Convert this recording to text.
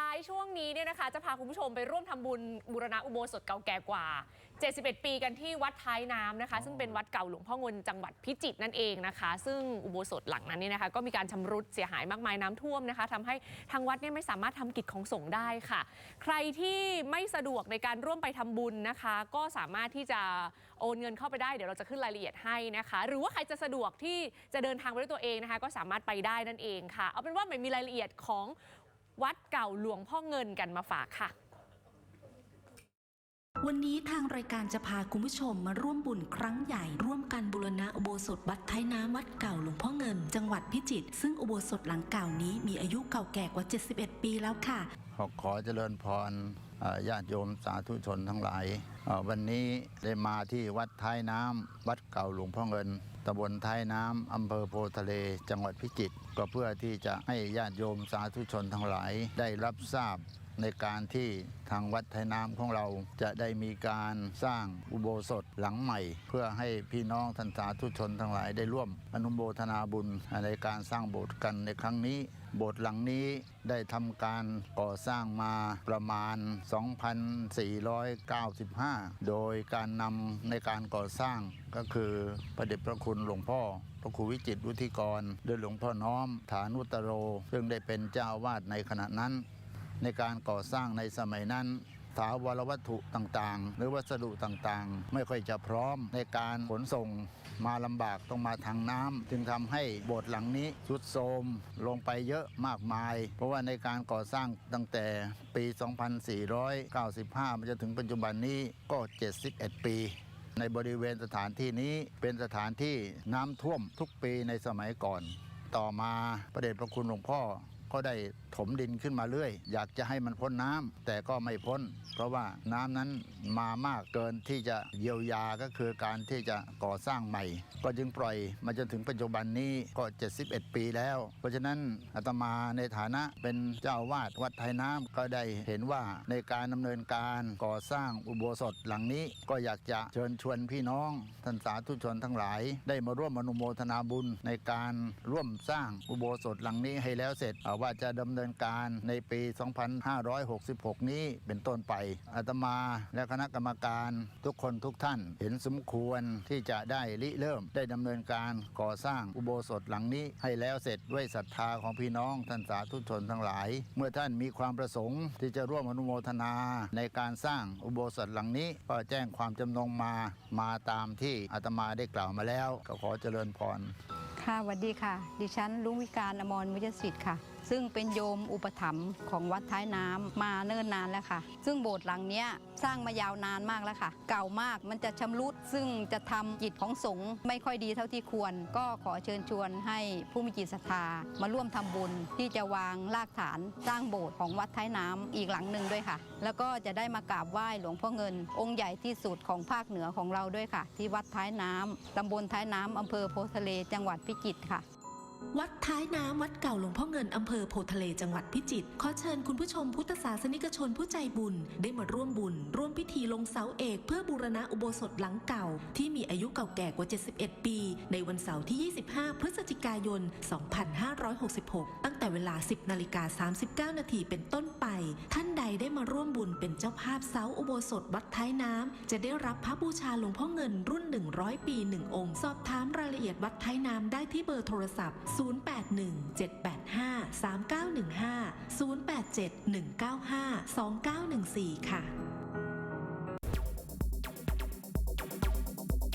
ท้ายช่วงนี้เนี่ยนะคะ จะพาคุณผู้ชมไปร่วมทำบุญบูรณะอุโบสถเก่าแก่กว่า 71 ปีกันที่วัดท้ายน้ำนะคะ ซึ่งเป็นวัดเก่าหลวงพ่อเงินจังหวัดพิจิตรนั่นเองนะคะ ซึ่งอุโบสถหลังนั้นเนี่ยนะคะ ก็มีการชำรุดเสียหายมากมายน้ำท่วมนะคะทำให้ทางวัดเนี่ยไม่สามารถทำกิจของสงฆ์ได้ค่ะ ใครที่ไม่สะดวกในการร่วมไปทำบุญนะคะ ก็สามารถที่จะโอนเงินเข้าไปได้เดี๋ยวเราจะขึ้นรายละเอียดให้นะคะ หรือว่าใครจะสะดวกที่จะเดินทางไปด้วยตัวเองนะคะ ก็สามารถไปได้นั่นเองค่ะ เอาเป็นว่าไม่มีรายละเอียดของ วัดเก่าหลวงพ่อเงินกันมาฝากค่ะ วันนี้ทางรายการจะพาคุณผู้ชมมาร่วมบุญครั้งใหญ่ ร่วมกันบูรณะอุโบสถวัดไทยน้ำวัดเก่าหลวงพ่อเงิน จังหวัดพิจิตรซึ่งอุโบสถหลังเก่านี้มีอายุเก่าแก่กว่า 71 ปีแล้วค่ะ ขอขอเจริญพรญาติโยมสาธุชนทั้งหลายวันนี้ได้มาที่วัดท้ายน้ำวัดเก่าหลวงพ่อเงินตำบลท้ายน้ำอำเภอโพทะเล จังหวัดพิจิตร ก็เพื่อที่จะให้ญาติโยมสาธุชนทั้งหลายได้รับทราบ ในการที่ทางวัดไทยน้ำของเราจะได้มีการสร้างอุโบสถหลังใหม่ เพื่อให้พี่น้องท่านสาธุชนทั้งหลายได้ร่วมอนุโมทนาบุญในการสร้างโบสถ์กันในครั้งนี้ โบสถ์หลังนี้ได้ทำการก่อสร้างมาประมาณ 2,495 โดยการนำในการก่อสร้างก็คือพระเดชพระคุณหลวงพ่อพระครูวิจิตรวุฒิกรโดยหลวงพ่อน้อม ฐานุตโร ซึ่งได้เป็นเจ้าวาดในขณะนั้น ในการก่อสร้างในสมัยนั้นถาวรวัตถุต่างๆ หรือวัสดุต่างๆ ไม่ค่อยจะพร้อมในการขนส่งมาลำบากต้องมาทางน้ำจึงทำให้โบสถ์หลังนี้ทรุดโทรมลงไปเยอะมากมาย เพราะว่าในการก่อสร้างตั้งแต่ปี 2495 มาจนถึงปัจจุบันนี้ก็ 71 ปีในบริเวณสถานที่นี้เป็นสถานที่น้ำท่วมทุกปีในสมัยก่อน ต่อมาประเดชพระคุณหลวงพ่อก็ได้ถมดินขึ้นมาเรื่อย อยากจะให้มันพ้นน้ำแต่ก็ไม่พ้น เพราะว่าน้ำนั้นมามากเกินที่จะเยียวยาก็คือการที่จะก่อสร้างใหม่ ก็จึงปล่อยมาจนถึงปัจจุบันนี้ก็ 71 ปีแล้ว เพราะฉะนั้นอาตมาในฐานะเป็นเจ้าวาดวัดไทยน้ำก็ได้เห็นว่าในการดำเนินการก่อสร้างอุโบสถหลังนี้ ก็อยากจะเชิญชวนพี่น้องท่านสาธุชนทั้งหลาย ได้มาร่วมอนุโมทนาบุญในการร่วมสร้างอุโบสถหลังนี้ให้แล้วเสร็จอาว่าจะดำเนินนินการในปี 2566 นี้เป็นต้นไปอาตมาและคณะกรรมการทุกคนทุกท่านเห็นสมควรที่จะได้ริเริ่มได้ดำเนินการก่อสร้างอุโบสถหลังนี้ให้แล้วเสร็จด้วยศรัทธาของพี่น้องท่านสาธุชนทั้งหลาย เมื่อท่านมีความประสงค์ที่จะร่วมอนุโมทนาในการสร้างอุโบสถหลังนี้ ก็แจ้งความจำนงมามาตามที่อาตมาได้กล่าวมาแล้ว ก็ขอเจริญพร ค่ะสวัสดีค่ะ ดิฉันลุงวิการอมรมุจสิทธิ์ค่ะ ซึ่งเป็นโยมอุปถัมภ์ของวัดท้ายน้ำมาเนิ่นนานแล้วค่ะ ซึ่งโบสถ์หลังเนี้ย สร้างมายาวนานมากแล้วค่ะ เก่ามากมันจะชำรุดซึ่งจะทำจิตของสงฆ์ไม่ค่อยดีเท่าที่ควร ก็ขอเชิญชวนให้ผู้มีจิตศรัทธามาร่วมทำบุญ ที่จะวางรากฐานสร้างโบสถ์ของวัดท้ายน้ำอีกหลังหนึ่งด้วยค่ะ แล้วก็จะได้มากราบไหว้หลวงพ่อเงิน องค์ใหญ่ที่สุดของภาคเหนือของเราด้วยค่ะ ที่วัดท้ายน้ำตำบลท้ายน้ำอำเภอโพทะเลจังหวัดพิจิตรค่ะ วัดท้ายน้ำวัดเก่าหลวงพ่อเงินอำเภอโพทะเลจังหวัดพิจิตรขอเชิญคุณผู้ชมพุทธศาสนิกชนผู้ใจบุญ ได้มาร่วมบุญ ร่วมพิธีลงเสาเอกเพื่อบูรณะอุโบสถหลังเก่า ที่มีอายุเก่าแก่กว่า 71 ปี ในวันเสาร์ที่ 25 พฤศจิกายน 2566 ตั้งแต่เวลา 10นาฬิกา39 นาทีเป็นต้นไป ท่านใดได้มาร่วมบุญเป็นเจ้าภาพเสาอุโบสถวัดท้ายน้ำจะได้รับพระบูชาหลวงพ่อเงินรุ่น 100 ปี 1 องค์ สอบถามรายละเอียดวัดท้ายน้ำได้ที่เบอร์โทรศัพท์081 785 3915 087 195 2914 ค่ะ